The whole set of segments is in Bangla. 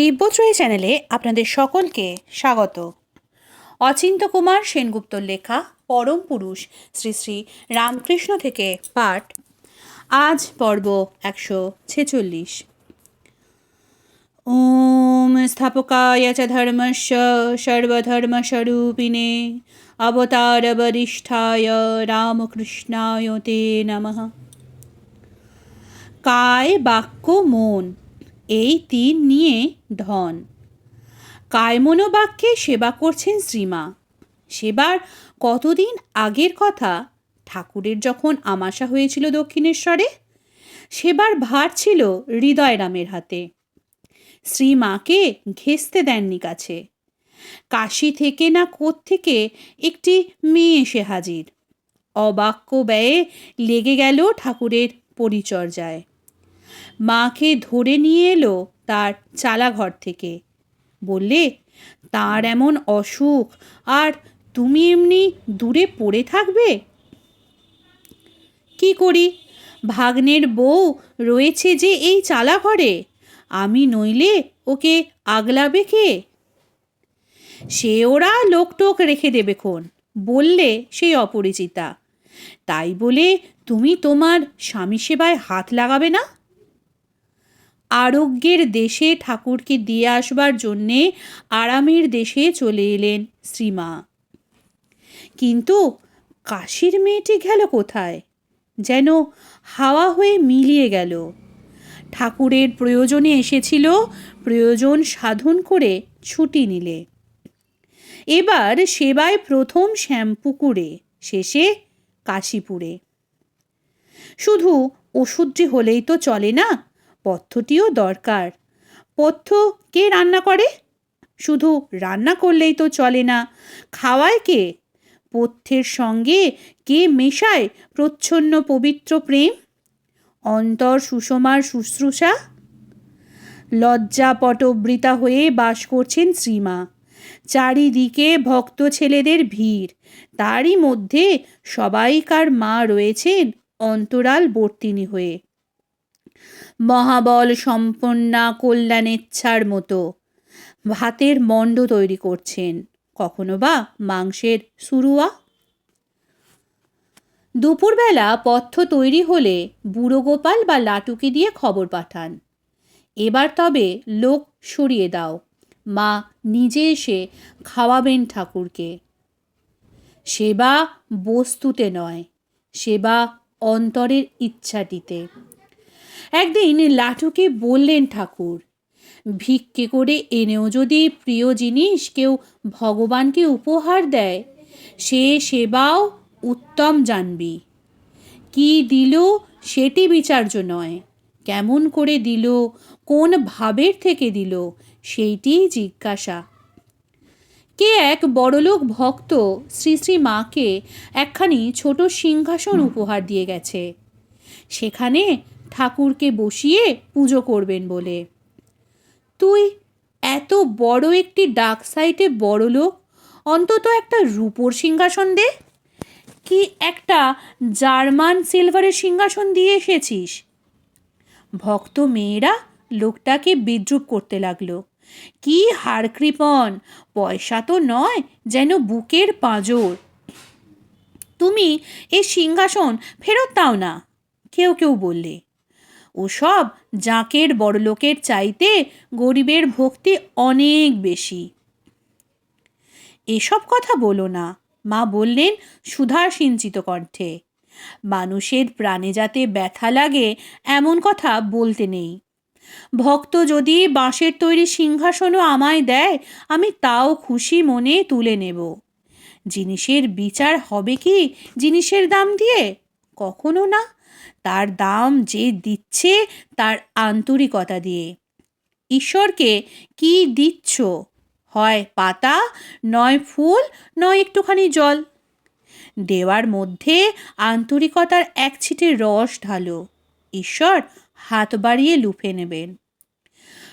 দিব্যত্রয়ী চ্যানেলে আপনাদের সকলকে স্বাগত। অচিন্ত কুমার সেনগুপ্তর লেখা পরম পুরুষ শ্রী শ্রী রামকৃষ্ণ থেকে পাঠ। আজ পর্ব একশো ছেচল্লিশ। ওম স্থাপকায় চ ধর্মস্য সর্বধর্মস্বরূপিণে অবতারবরিষ্ঠায় রামকৃষ্ণায় তে নমঃ। কায় বাক্য মন এই তিন নিয়ে ধন। কায়মনোবাক্যে সেবা করছেন শ্রীমা। সেবার কতদিন আগের কথা? ঠাকুরের যখন আমাশা হয়েছিল দক্ষিণেশ্বরে, সেবার ভার ছিল হৃদয়রামের হাতে। শ্রীমাকে ঘেঁষতে দেননি কাছে। কাশি থেকে না থেকে একটি মেয়ে এসে হাজির। অবাক্য ব্যয়ে লেগে গেল ঠাকুরের পরিচর্যায়। মাকে ধরে নিয়ে এলো তার চালাঘর থেকে। বললে, তার এমন অসুখ, আর তুমি এমনি দূরে পড়ে থাকবে? কি করি? ভাগ্নের বউ রয়েছে যে এই চালাঘরে। আমি নইলে ওকে আগলাবে কে? সে ওরা লোকটোক রেখে দেবে খন, বললে সেই অপরিচিতা। তাই বলে তুমি তোমার স্বামী সেবায় হাত লাগাবে না? আরোগ্যের দেশে ঠাকুরকে দিয়ে আসবার জন্যে আরামের দেশে চলে এলেন শ্রীমা। কিন্তু কাশির মেয়েটি গেল কোথায়? যেন হাওয়া হয়ে মিলিয়ে গেল। ঠাকুরের প্রয়োজনে এসেছিল, প্রয়োজন সাধন করে ছুটি নিলে। এবার সেবায় প্রথম শ্যামপুকুরে, শেষে কাশীপুরে। শুধু ওষুধটি হলেই তো চলে না? পথ্যটিও দরকার। পথ্য কে রান্না করে? শুধু রান্না করলেই তো চলে না, খাওয়ায় কে? পথ্যের সঙ্গে কে মেশায় প্রচ্ছন্ন পবিত্র প্রেম? অন্তর সুষমার শুশ্রূষা? লজ্জা পটবৃতা হয়ে বাস করছেন শ্রীমা। চারিদিকে ভক্ত ছেলেদের ভিড়। তারই মধ্যে সবাইকার মা রয়েছেন অন্তরাল বর্তিনী হয়ে। মহাবল সম্পন্না কল্যাণেচ্ছার মতো। ভাতের মণ্ড তৈরি করছেন। কখনো বা মাংসের সুরুয়া? দুপুরবেলা পথ্য তৈরি হলে বুড়ো গোপাল বা লাটুকে দিয়ে খবর পাঠান। এবার তবে লোক সরিয়ে দাও। মা নিজে এসে খাওয়াবেন ঠাকুরকে। সেবা বস্তুতে নয়, সেবা অন্তরের ইচ্ছাটিতে। একদিন লাটুকে বললেন ঠাকুর, ভিক্ষে করে এনেও যদি প্রিয় জিনিস কেউ ভগবানকে উপহার দেয়, সে সেবাও উত্তম জানবি। কি দিল সেটি বিচার্য নয়, কেমন করে দিল, কোন ভাবের থেকে দিল, সেইটি জিজ্ঞাসা। কে এক বড়লোক ভক্ত শ্রী শ্রী মাকে একখানি ছোট সিংহাসন উপহার দিয়ে গেছে। সেখানে ঠাকুরকে বসিয়ে পুজো করবেন বলে। তুই এত বড় একটি ডাক সাইটে বড় লোক, অন্তত একটা রূপোর সিংহাসন দে। কি একটা জার্মান সিলভারের সিংহাসন দিয়ে এসেছিস? ভক্ত মেয়েরা লোকটাকে বিদ্রুপ করতে লাগল। কি হাড় কৃপণ, পয়সা তো নয় যেন বুকের পাঁজর। তুমি এই সিংহাসন ফেরত দাও না, কেউ কেউ বললে। ওসব জাঁকের বড়লোকের চাইতে গরিবের ভক্তি অনেক বেশি। এসব কথা বলো না, মা বললেন সুধার সিঞ্চিত কণ্ঠে। মানুষের প্রাণে যাতে ব্যথা লাগে এমন কথা বলতে নেই। ভক্ত যদি বাঁশের তৈরি সিংহাসনও আমায় দেয়, আমি তাও খুশি মনে তুলে নেব। জিনিসের বিচার হবে কি জিনিসের দাম দিয়ে? কখনো না। তার দাম যে দিচ্ছে তার আন্তরিকতা দিয়ে। ঈশ্বরকে কি দিচ্ছ? হয় পাতা, নয় ফুল, নয় একটুখানি জল? দেওয়ার মধ্যে আন্তরিকতার এক ছিটে রস ঢালো। ঈশ্বর হাত বাড়িয়ে লুফে নেবেন।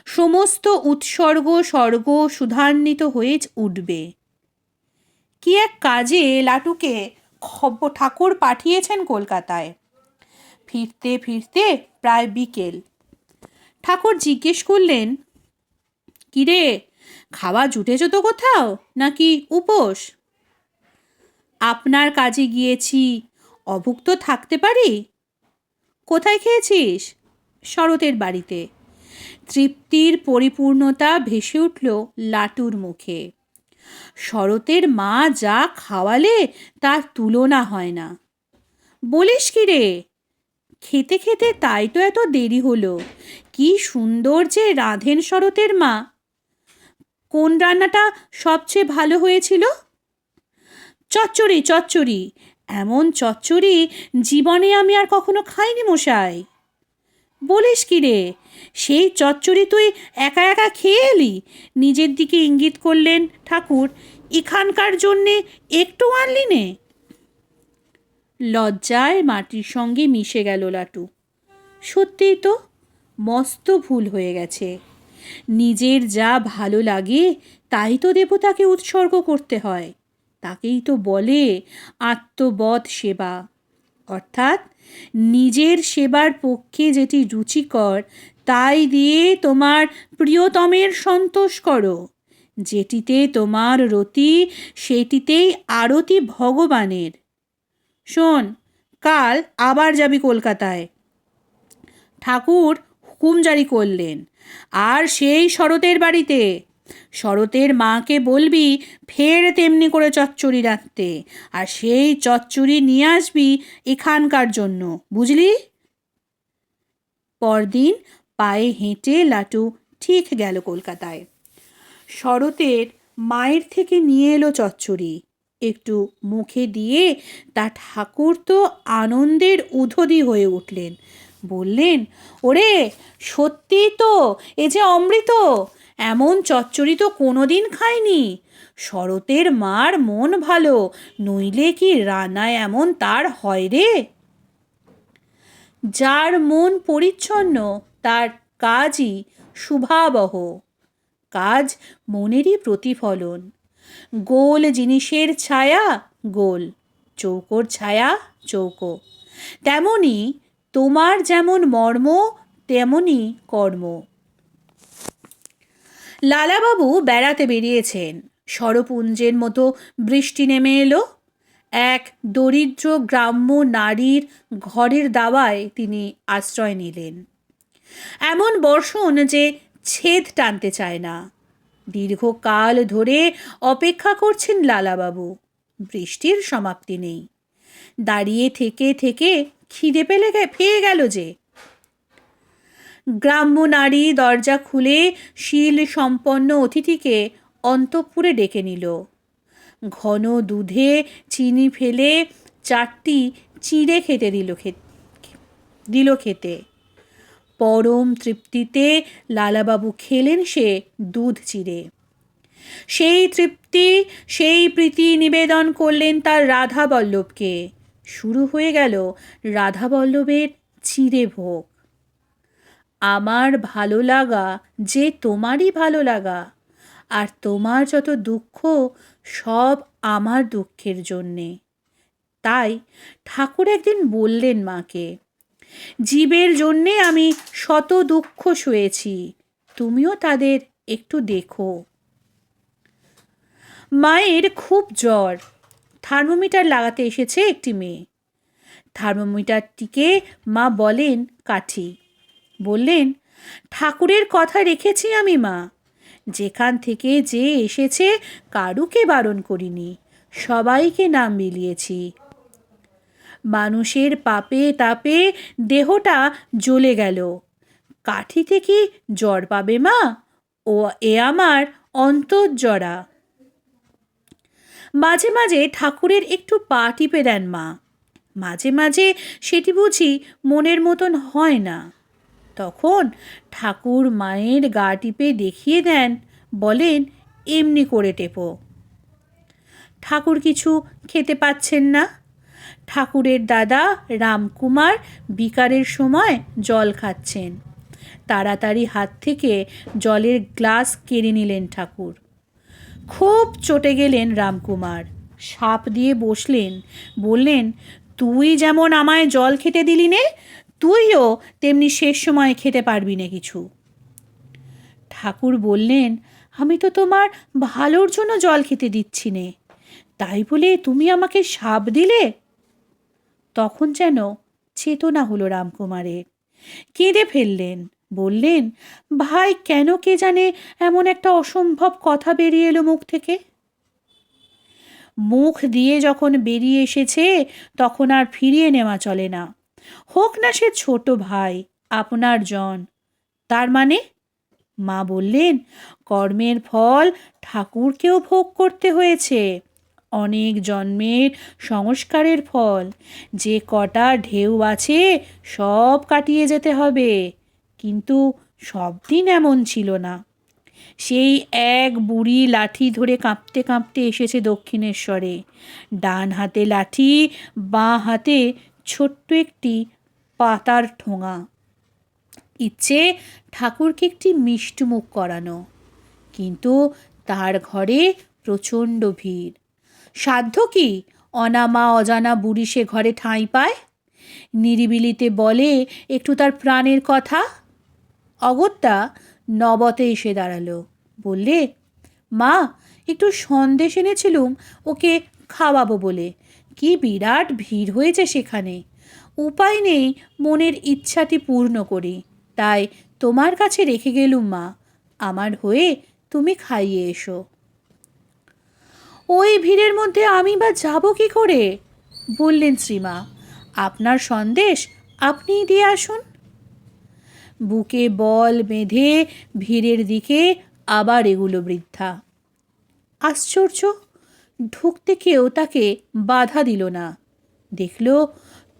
সমস্ত উৎসর্গ, স্বর্গ সুধান্বিত হয়ে উঠবে। কি এক কাজে লাটুকে খব্ব ঠাকুর পাঠিয়েছেন কলকাতায়? ফিরতে ফিরতে প্রায় বিকেল। ঠাকুর জিজ্ঞেস করলেন, কিরে, খাওয়া জুটেছ তো কোথাও? নাকি উপোস? আপনার কাজে গিয়েছি। অভুক্ত থাকতে পারি? কোথায় খেয়েছিস? শরতের বাড়িতে। তৃপ্তির পরিপূর্ণতা ভেসে উঠল লাটুর মুখে। শরতের মা যা খাওয়ালে তার তুলনা হয় না। বলিস কি রে? খেতে খেতে তাই তো এত দেরি হলো। কি সুন্দর যে রাধেন শরতের মা। কোন রান্নাটা সবচেয়ে ভালো হয়েছিল? চচ্চড়ি চচ্চড়ি। এমন চচ্চড়ি জীবনে আমি আর কখনো খাইনি মশাই। বলিস কি রে, সেই চচ্চড়ি তুই একা একা খেয়ে এলি? নিজের দিকে ইঙ্গিত করলেন ঠাকুর, এখানকার জন্যে একটু আনলি নে। লজ্জায় মাটির সঙ্গে মিশে গেল লাটু। সত্যিই তো মস্ত ভুল হয়ে গেছে। নিজের যা ভালো লাগে, তাই তো দেবতাকে উৎসর্গ করতে হয়। তাকেই তো বলে আত্মবধ সেবা। অর্থাৎ নিজের সেবার পক্ষে যেটি রুচিকর, তাই দিয়ে তোমার প্রিয়তমের সন্তোষ করো। যেটিতে তোমার রতি, সেটিতেই আরতি ভগবানের। শোন, কাল আবার যাবি কলকাতায়। ঠাকুর হুকুম জারি করলেন, আর সেই শরতের বাড়িতে। শরতের মাকে বলবি, ফের তেমনি করে চচ্চড়ি রাখতে আর সেই চচ্চড়ি নিয়ে আসবি এখানকার জন্য, বুঝলি? পরদিন পায়ে হেঁটে লাটু ঠিক গেল কলকাতায়। শরতের মায়ের থেকে নিয়ে এলো চচ্চড়ি একটু মুখে দিয়ে তা ঠাকুর তো আনন্দের উধদি হয়ে উঠলেন। বললেন, ওরে, সত্যি তো, এ যে অমৃত! এমন চচ্চড়ি তো কোনোদিন খায়নি শরতের মার মন ভালো, নইলে কি রান্নায় এমন তার হয় রে? যার মন পরিচ্ছন্ন, তার কাজই শুভাবহ। কাজ মনেরই প্রতিফলন। গোল জিনিসের ছায়া, গোল। চৌকোর ছায়া, চৌকো। তেমনি তোমার যেমন মর্ম, তেমনি কর্ম। লালাবাবু বেড়াতে বেরিয়েছেন। সরপুঞ্জের মতো বৃষ্টি নেমে এলো। এক দরিদ্র গ্রাম্য নারীর ঘরের দাওয়ায় তিনি আশ্রয় নিলেন। এমন বর্ষণ যে ছেদ টানতে চায় না। দীর্ঘকাল ধরে অপেক্ষা করছেন লালাবাবু। বৃষ্টির সমাপ্তি নেই। দাঁড়িয়ে থেকে থেকে খিদে পেলে পেয়ে গেল যে। গ্রাম্য নারী দরজা খুলে শিল সম্পন্ন অতিথিকে অন্তঃপুরে ডেকে নিল। ঘন দুধে চিনি ফেলে চারটি চিড়ে খেতে দিল খেতে দিল খেতে। পরম তৃপ্তিতে লালাবাবু খেলেন সে দুধ চিড়ে সেই তৃপ্তি, সেই প্রীতি নিবেদন করলেন তার রাধা বল্লভকে শুরু হয়ে গেল রাধা বল্লভের চিড়ে ভোগ। আমার ভালো লাগা যে তোমারই ভালো লাগা, আর তোমার যত দুঃখ, সব আমার দুঃখের জন্যে। তাই ঠাকুর একদিন বললেন মাকে জীবের জন্যে আমি শত দুঃখ শুয়েছি। তুমিও তাদের একটু দেখো। মায়ের খুব জ্বর। থার্মোমিটার লাগাতে এসেছে একটি মেয়ে। থার্মোমিটারটিকে মা বলেন কাঠি। বললেন, ঠাকুরের কথা রেখেছি আমি, মা। যেখান থেকে যে এসেছে, কারুকে বারণ করিনি। সবাইকে নাম মিলিয়েছি। মানুষের পাপে তাপে দেহটা জ্বলে গেল। কাঠিতে কি জ্বর পাবে মা? ও এ আমার অন্তর্জরা। মাঝে মাঝে ঠাকুরের একটু পা টিপে দেন মা। মাঝে মাঝে সেটি বুঝি মনের মতন হয় না। তখন ঠাকুর মায়ের গা টিপে দেখিয়ে দেন, বলেন, এমনি করে টেপো। ঠাকুর কিছু খেতে পাচ্ছেন না? ঠাকুরের দাদা রামকুমার বিকারের সময় জল খাচ্ছেন। তাড়াতাড়ি হাত থেকে জলের গ্লাস কেড়ে নিলেন ঠাকুর। খুব চটে গেলেন রামকুমার। সাপ দিয়ে বসলেন, বললেন, তুই যেমন আমায় জল খেতে দিলি নে, তুইও তেমনি শেষ সময় খেতে পারবি না কিছু। ঠাকুর বললেন, আমি তো তোমার ভালোর জন্য জল খেতে দিচ্ছি নে। তাই বলে তুমি আমাকে সাপ দিলে তখন যেন চেতনা হলো রামকুমারের। কেঁদে ফেললেন, বললেন, ভাই, কেন কে জানে এমন একটা অসম্ভব কথা বেরিয়ে এলো মুখ থেকে? মুখ দিয়ে যখন বেরিয়ে এসেছে, তখন আর ফিরিয়ে নেওয়া চলে না। হোক না সে ছোট ভাই, আপনার জন। তার মানে? মা বললেন, কর্মের ফল ঠাকুরকেও ভোগ করতে হয়েছে। অনেক জন্মের সংস্কারের ফল। যে কটা ঢেউ আছে, সব কাটিয়ে যেতে হবে। কিন্তু সব দিন এমন ছিল না। সেই এক বুড়ি লাঠি ধরে কাঁপতে কাঁপতে এসেছে দক্ষিণেশ্বরে। ডান হাতে লাঠি, বাঁ হাতে ছোট্ট একটি পাতার ঠোঙা। ইচ্ছে ঠাকুরকে একটি মিষ্টিমুখ করানো। কিন্তু তার ঘরে প্রচণ্ড ভিড়। সাধ্য কি? অনামা অজানা বুড়ি সে ঘরে ঠাঁই পায়? নিরিবিলিতে বলে, একটু তার প্রাণের কথা? অগত্যা নবতে এসে দাঁড়াল। বললে, মা, একটু সন্দেশ এনেছিলুম, ওকে খাওয়াবো বলে। কি বিরাট ভিড় হয়েছে সেখানে। উপায় নেই মনের ইচ্ছাটি পূর্ণ করি। তাই তোমার কাছে রেখে গেলুম মা। আমার হয়ে তুমি খাইয়ে এসো। ওই ভিড়ের মধ্যে আমি বা যাব কি করে? বললেন শ্রীমা, আপনার সন্দেশ আপনিই দিয়ে আসুন। বুকে বল বেঁধে ভিড়ের দিকে আবার এগুলো বৃদ্ধা। আশ্চর্য, ঢুকতে কেউ তাকে বাধা দিল না। দেখল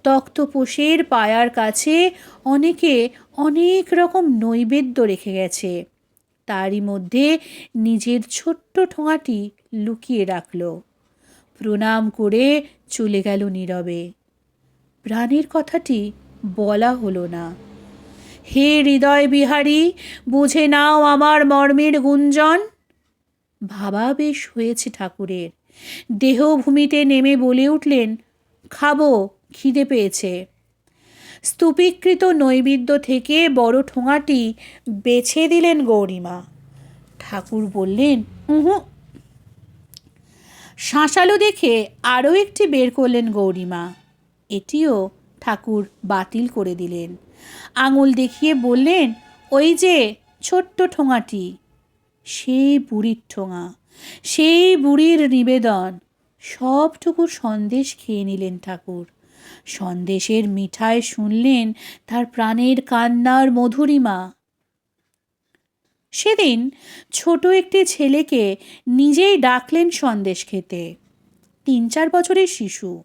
তক্তপোষের পায়ার কাছে অনেকে অনেক রকম নৈবেদ্য রেখে গেছে। তারই মধ্যে নিজের ছোট্ট ঠোঙাটি লুকিয়ে রাখল। প্রণাম করে চলে গেল নীরবে। প্রাণের কথাটি বলা হলো না। হে হৃদয় বিহারী, বুঝে নাও আমার মর্মের গুঞ্জন। ভাবাবেশ হয়েছে ঠাকুরের। দেহভূমিতে নেমে বলে উঠলেন, খাব, খিদে পেয়েছে। স্তূপীকৃত নৈবেদ্য থেকে বড় ঠোঙাটি বেছে দিলেন গৌরীমা। ঠাকুর বললেন, উহু। শাঁসালো দেখে আরও একটি বের করলেন গৌরীমা। এটিও ঠাকুর বাতিল করে দিলেন। আঙুল দেখিয়ে বললেন, ওই যে ছোট্ট ঠোঙাটি, সেই বুড়ির ঠোঙা, সেই বুড়ির নিবেদন। সবটুকু সন্দেশ খেয়ে নিলেন ঠাকুর। সন্দেশের মিঠায় শুনলেন তার প্রাণের কান্নার মধুরিমা। সেদিন ছোট একটি ছেলেকে নিজেই ডাকলেন সন্দেশ খেতে। তিন চার বছরের শিশু।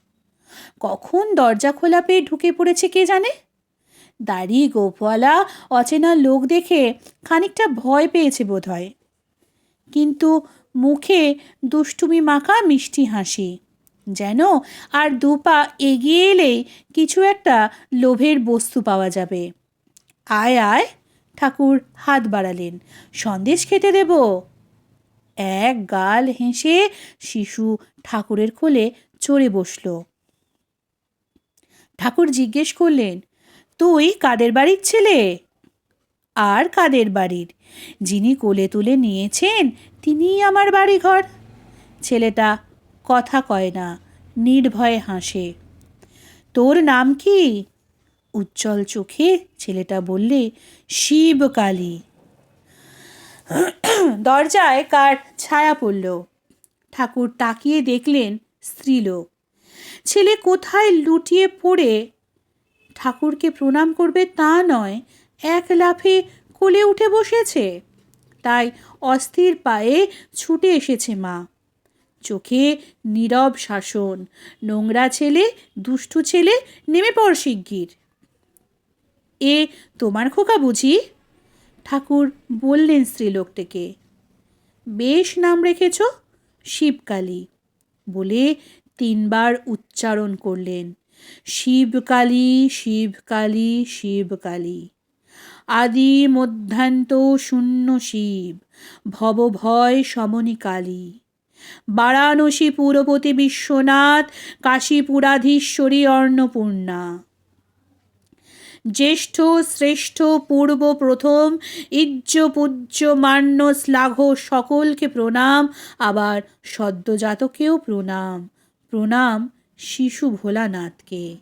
কখন দরজা খোলা পেয়ে ঢুকে পড়েছে কে জানে? দাড়ি গোপওয়ালা অচেনা লোক দেখে খানিকটা ভয় পেয়েছে বোধহয়। কিন্তু মুখে দুষ্টুমি মাখা মিষ্টি হাসি। যেন আর দু পা এগিয়ে এলেই কিছু একটা লোভের বস্তু পাওয়া যাবে। আয় আয়, ঠাকুর হাত বাড়ালেন। সন্দেশ খেতে দেব। এক গাল হেসে শিশু ঠাকুরের কোলে চড়ে বসল। ঠাকুর জিজ্ঞেস করলেন, তুই কাদের বাড়ির ছেলে? আর কাদের বাড়ির? যিনি কোলে তুলে নিয়েছেন, তিনিই আমার বাড়িঘর। ছেলেটা কথা কয় না, নির্ভয়ে হাসে। তোর নাম কি? উজ্জ্বল চোখে, ছেলেটা বললে, শিবকালী। দরজায় কার ছায়া পড়ল। ঠাকুর তাকিয়ে দেখলেন স্ত্রীলোক। ছেলে কোথায় লুটিয়ে পড়ে? ঠাকুরকে প্রণাম করবে তা নয়, এক লাফে কোলে উঠে বসেছে। তাই অস্থির পায়ে ছুটে এসেছে মা। চোখে নীরব শাসন। নোংরা ছেলে, দুষ্টু ছেলে, নেমে পড় শিগগির। এ, তোমার খোকা বুঝি? ঠাকুর বললেন স্ত্রীলোকটিকে। বেশ নাম রেখেছ? শিবকালী। বলে তিনবার উচ্চারণ করলেন। শিবকালী শিবকালী শিবকালী। আদি মধ্যান্ত শূন্য শিব। ভবভয় সমনী কালী বারাণসী পুরপতি বিশ্বনাথ, কাশীপুরাধীশ্বরী অন্নপূর্ণা। জ্যেষ্ঠ, শ্রেষ্ঠ, পূর্ব প্রথম, ইজ্জ, পূজ্য, মান্য, শ্লাঘ সকলকে প্রণাম, আবার সদ্যজাতকেও প্রণাম। প্রণাম শিশু ভোলানাথকে।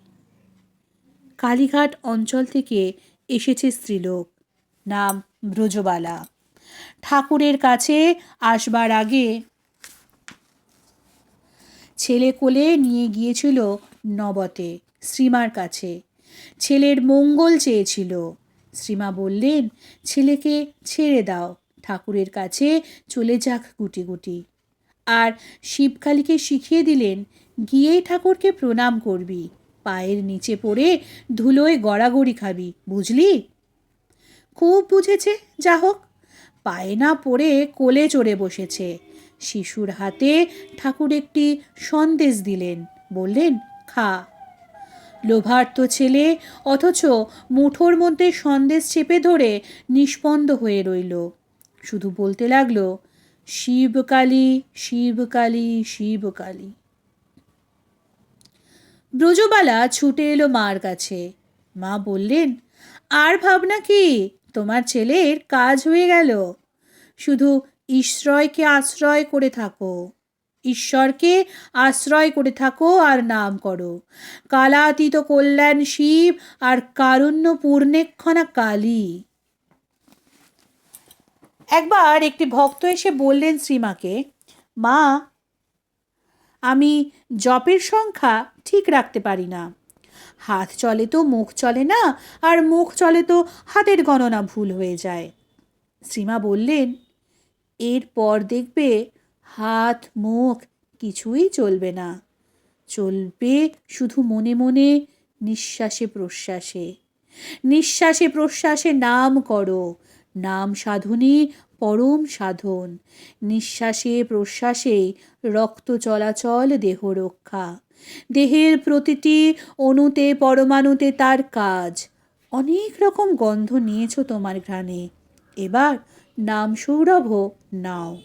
কালীঘাট অঞ্চল থেকে এসেছে স্ত্রীলোক, নাম ব্রজবালা। ঠাকুরের কাছে আসবার আগে ছেলে কোলে নিয়ে গিয়েছিল নবতে, শ্রীমার কাছে। ছেলের মঙ্গল চেয়েছিল। শ্রীমা বললেন, ছেলেকে ছেড়ে দাও, ঠাকুরের কাছে চলে যাক গুটি গুটি। আর শিবকালীকে শিখিয়ে দিলেন গিয়েই ঠাকুরকে প্রণাম করবি, পায়ের নিচে পড়ে ধুলোয় গড়াগড়ি খাবি, বুঝলি? খুব বুঝেছে, যা হোক। পায়ে না পড়ে কোলে চড়ে বসেছে শিশুর হাতে ঠাকুর একটি সন্দেশ দিলেন, বললেন, খা। লোভার্ত ছেলে অথচ মুঠোর মধ্যে সন্দেশ চেপে ধরে নিষ্পন্দ হয়ে রইল। শুধু বলতে লাগল শিবকালী শিবকালী শিবকালী ব্রজবালা ছুটে এলো মার কাছে। মা বললেন, আর ভাবনা কি? তোমার ছেলের কাজ হয়ে গেল। শুধু ঈশ্বরকে আশ্রয় করে থাকো। ঈশ্বরকে আশ্রয় করে থাকো আর নাম করো। কালাতীত কল্যাণ শিব আর কারুণ্য পূর্ণেক্ষণা কালী। একবার একটি ভক্ত এসে বললেন শ্রীমাকে, মা, আমি জপের সংখ্যা ঠিক রাখতে পারি না। হাত চলে তো মুখ চলে না, আর মুখ চলে তো হাতের গণনা ভুল হয়ে যায়। শ্রীমা বললেন এরপর দেখবে হাত, মুখ কিছুই চলবে না। চলবে শুধু মনে মনে নিঃশ্বাসে প্রশ্বাসে। নিঃশ্বাসে প্রশ্বাসে নাম করো। নাম সাধনই পরম সাধন। নিঃশ্বাসে প্রশ্বাসে রক্ত চলাচল, দেহ রক্ষা। দেহের প্রতিটি অণুতে, পরমাণুতে তার কাজ। অনেক রকম গন্ধ নিয়েছো তোমার ঘ্রাণে। এবার নাম সৌরভ নাও।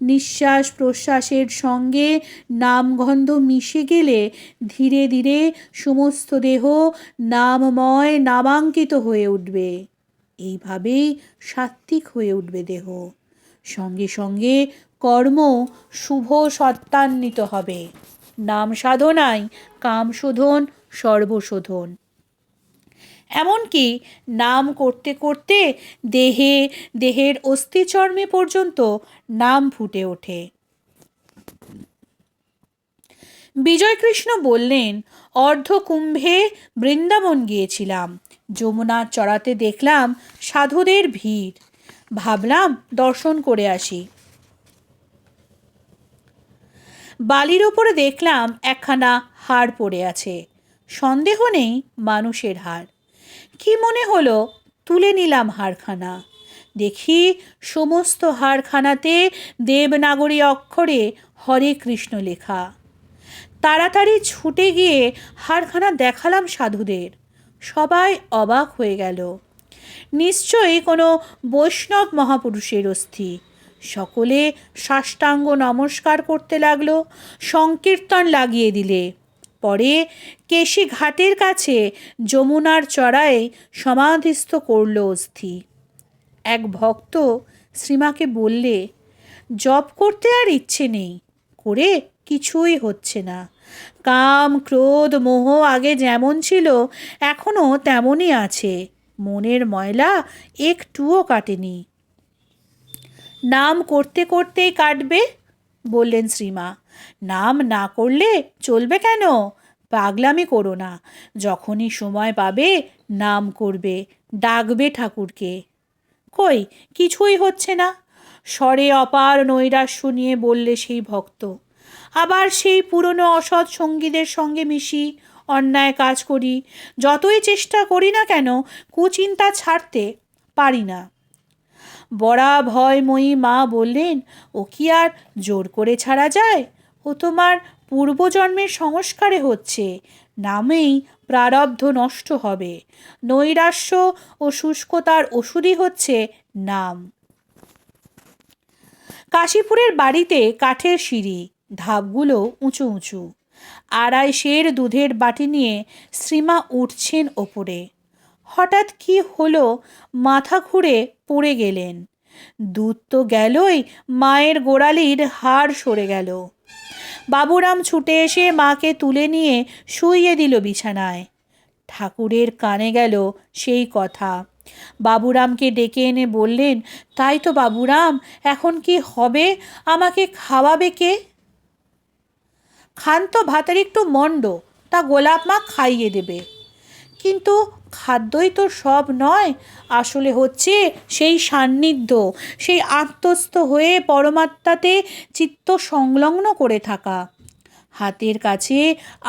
নিঃশ্বাস প্রশ্বাসের সঙ্গে নামগন্ধ মিশে গেলে ধীরে ধীরে সমস্ত দেহ নামময়, নামাঙ্কিত হয়ে উঠবে। এইভাবেই সাত্ত্বিক হয়ে উঠবে দেহ। সঙ্গে সঙ্গে কর্ম শুভ সত্তান্বিত হবে। নাম সাধনায় কাম শোধন, সর্বশোধন। এমনকি নাম করতে করতে দেহে, দেহের অস্থিচর্মে পর্যন্ত নাম ফুটে ওঠে। বিজয়কৃষ্ণ বললেন, অর্ধকুম্ভে বৃন্দাবন গিয়েছিলাম। যমুনা চড়াতে দেখলাম সাধুদের ভিড়। ভাবলাম দর্শন করে আসি। বালির ওপরে দেখলাম একখানা হাড় পড়ে আছে। সন্দেহ নেই মানুষের হাড়। কি মনে হলো? তুলে নিলাম হাড়খানা দেখি সমস্ত হাড়খানাতে দেবনাগরী অক্ষরে হরে কৃষ্ণ লেখা। তাড়াতাড়ি ছুটে গিয়ে হাড়খানা দেখালাম সাধুদের। সবাই অবাক হয়ে গেল। নিশ্চয়ই কোনো বৈষ্ণব মহাপুরুষের অস্থি। সকলে সাষ্টাঙ্গ নমস্কার করতে লাগল, সংকীর্তন লাগিয়ে দিলে। পরে কেশি ঘাটের কাছে যমুনার চড়ায় সমাধিস্থ করল অস্থি। এক ভক্ত শ্রীমাকে বললে, জপ করতে আর ইচ্ছে নেই, করে কিছুই হচ্ছে না। কাম, ক্রোধ, মোহ আগে যেমন ছিল এখনও তেমনই আছে। মনের ময়লা একটুও কাটেনি। নাম করতে করতেই কাটবে? বললেন শ্রীমা। নাম না করলে চলবে কেন? পাগলামি করো না। যখনই সময় পাবে, নাম করবে, ডাকবে ঠাকুরকে। কই, কিছুই হচ্ছে না। স্বরে অপার নৈরাশ্য নিয়ে বললে সেই ভক্ত। আবার সেই পুরনো অসৎ সঙ্গীদের সঙ্গে মিশি, অন্যায় কাজ করি। যতই চেষ্টা করি না কেন, কুচিন্তা ছাড়তে পারি না। বড়া ভয়ময়ী মা বললেন, ও কি আর জোর করে ছাড়া যায়? ও তোমার পূর্বজন্মের সংস্কারে হচ্ছে। নামেই প্রারব্ধ নষ্ট হবে। নৈরাশ্য ও শুষ্কতার ওষুধই হচ্ছে নাম। কাশীপুরের বাড়িতে কাঠের সিঁড়ি, ধাপগুলো উঁচু উঁচু। আড়াই সের দুধের বাটি নিয়ে শ্রীমা উঠছেন ওপরে। হঠাৎ কি হলো মাথা ঘুরে পড়ে গেলেন। দুধ তো গেলই, মায়ের গোড়ালির হাড় সরে গেল। বাবুরাম ছুটে এসে মাকে তুলে নিয়ে শুইয়ে দিল বিছানায়। ঠাকুরের কানে গেল সেই কথা। বাবুরামকে ডেকে এনে বললেন, তাই তো বাবুরাম, এখন কি হবে? আমাকে খাওয়াবে কে? খান তো ভাতের একটু মন্ড, তা গোলাপ মা খাইয়ে দেবে। কিন্তু খাদ্যই তো সব নয়। আসলে হচ্ছে সেই সান্নিধ্য, সেই আত্মস্থ হয়ে পরমাত্মাতে চিত্ত সংলগ্ন করে থাকা। হাতের কাছে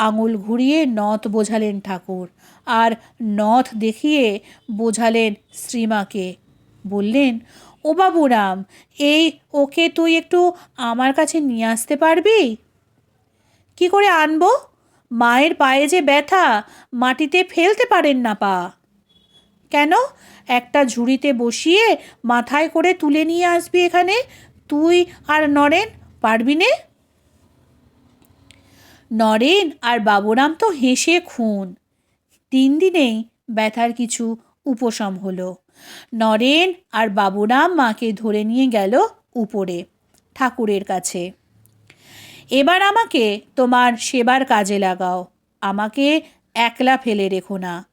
আঙুল ঘুরিয়ে নথ বোঝালেন ঠাকুর, আর নথ দেখিয়ে বোঝালেন শ্রীমাকে। বললেন, ও বাবুরাম, এই ওকে তুই একটু আমার কাছে নিয়ে আসতে পারবি? কি করে আনব? মায়ের পায়ে যে ব্যথা, মাটিতে ফেলতে পারেন না পা। কেন? একটা ঝুড়িতে বসিয়ে মাথায় করে তুলে নিয়ে আসবি এখানে। তুই আর নরেন, পারবি নে? নরেন আর বাবুরাম তো হেসে খুন। তিন দিনেই ব্যথার কিছু উপশম হলো। নরেন আর বাবুরাম মাকে ধরে নিয়ে গেল উপরে, ঠাকুরের কাছে। এবার আমাকে তোমার সেবার কাজে লাগাও। আমাকে একলা ফেলে রেখো না।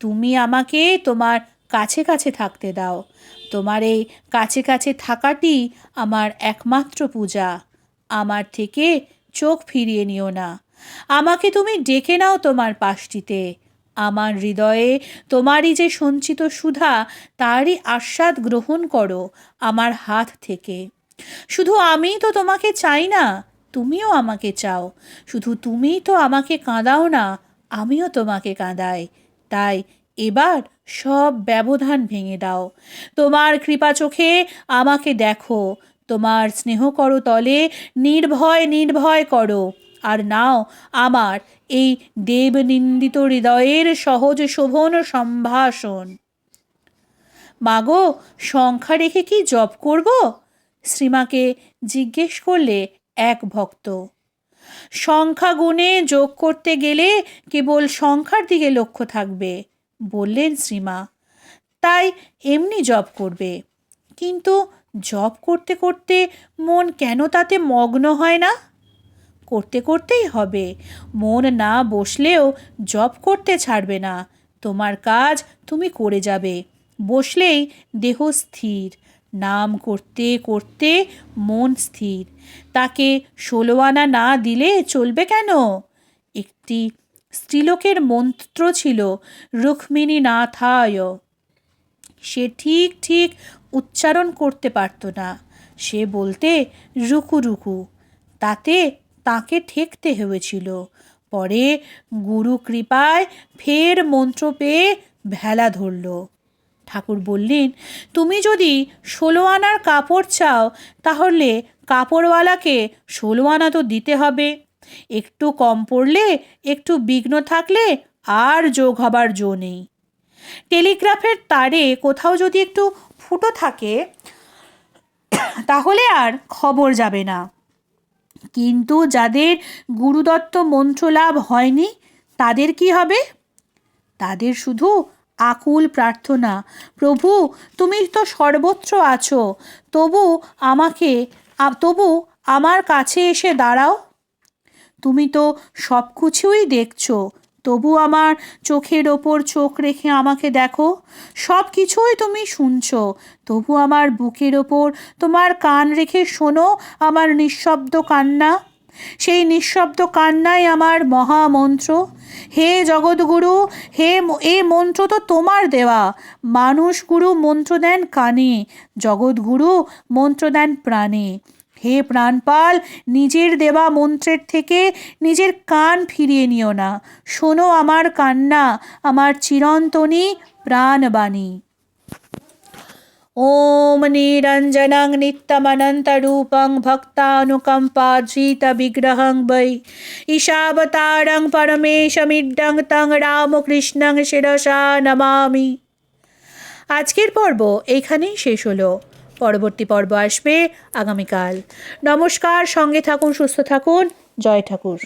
তুমি আমাকে তোমার কাছে কাছে থাকতে দাও। তোমার এই কাছে কাছে থাকাটি আমার একমাত্র পূজা। আমার থেকে চোখ ফিরিয়ে নিও না। আমাকে তুমি ডেকে নাও তোমার পাশটিতে। আমার হৃদয়ে তোমারই যে সঞ্চিত সুধা, তারই আস্বাদ গ্রহণ করো আমার হাত থেকে। শুধু আমিই তো তোমাকে চাই না তুমিও আমাকে চাও। শুধু তুমিই তো আমাকে কাঁদাও না, আমিও তোমাকে কাঁদাই। তাই এবার সব ব্যবধান ভেঙে দাও। তোমার কৃপা চোখে আমাকে দেখো। তোমার স্নেহ করো তলে, নির্ভয় নির্ভয় করো। আর নাও আমার এই দেবনিন্দিত হৃদয়ের সহজ শোভন সম্ভাষণ। মাগো, সংখ্যা রেখে কি জপ করব? শ্রীমাকে জিজ্ঞেস করলে এক ভক্ত। সংখ্যা গুণে যোগ করতে গেলে কেবল সংখ্যার দিকে লক্ষ্য থাকবে, বললেন শ্রীমা। তাই এমনি জব করবে। কিন্তু জব করতে করতে মন কেন তাতে মগ্ন হয় না? করতে করতেই হবে। মন না বসলেও জব করতে ছাড়বে না। তোমার কাজ তুমি করে যাবে। বসলেই দেহ স্থির। নাম করতে করতে মন স্থির। তাকে ষোলো আনা না দিলে চলবে কেন? একটি স্ত্রীলোকের মন্ত্র ছিল রুক্মিণী নাথায় সে ঠিক ঠিক উচ্চারণ করতে পারত না। সে বলতে, রুকু রুকু। তাতে তাকে ঠেকতে হয়েছিল। পরে গুরু কৃপায় ফের মন্ত্র পেয়ে ভেলা ধরল। ঠাকুর বললেন, তুমি যদি ষোলো আনার কাপড় চাও, তাহলে কাপড়ওয়ালাকে ষোলো আনা তো দিতে হবে। একটু কম পড়লে, একটু বিঘ্ন থাকলে আর যোগ হবার জো নেই। টেলিগ্রাফের তারে কোথাও যদি একটু ফুটো থাকে, তাহলে আর খবর যাবে না। কিন্তু যাদের গুরুদত্ত মন্ত্র লাভ হয়নি, তাদের কি হবে? তাদের শুধু আকুল প্রার্থনা, প্রভু, তুমি তো সর্বত্র আছো, তবু আমাকে তবু আমার কাছে এসে দাঁড়াও। তুমি তো সব কিছুই দেখছ। তবু আমার চোখের ওপর চোখ রেখে আমাকে দেখো। সব কিছুই তুমি শুনছো। তবু আমার বুকের ওপর তোমার কান রেখে শোনো আমার নিঃশব্দ কান্না। সেই নিঃশব্দ কান্নাই আমার মহামন্ত্র। হে জগৎগুরু, হে এ মন্ত্র তো তোমার দেওয়া। মানুষ গুরু মন্ত্র দেন কানে, জগৎগুরু মন্ত্র দেন প্রাণে। হে প্রাণপাল নিজের দেওয়া মন্ত্রের থেকে নিজের কান ফিরিয়ে নিও না শোনো আমার কান্না আমার চিরন্তনী প্রাণবাণী ॐ निरञ्जनं नित्यमनन्तरूपं भक्तानुकम्पाधृतविग्रहं वै ईशावतारं परमेशमिड्डं तं রামকৃষ্ণং শিরসা নমামি আজকের পর্ব এইখানেই শেষ হলো পরবর্তী পর্ব আসবে আগামীকাল। নমস্কার সঙ্গে থাকুন সুস্থ থাকুন। জয় ঠাকুর।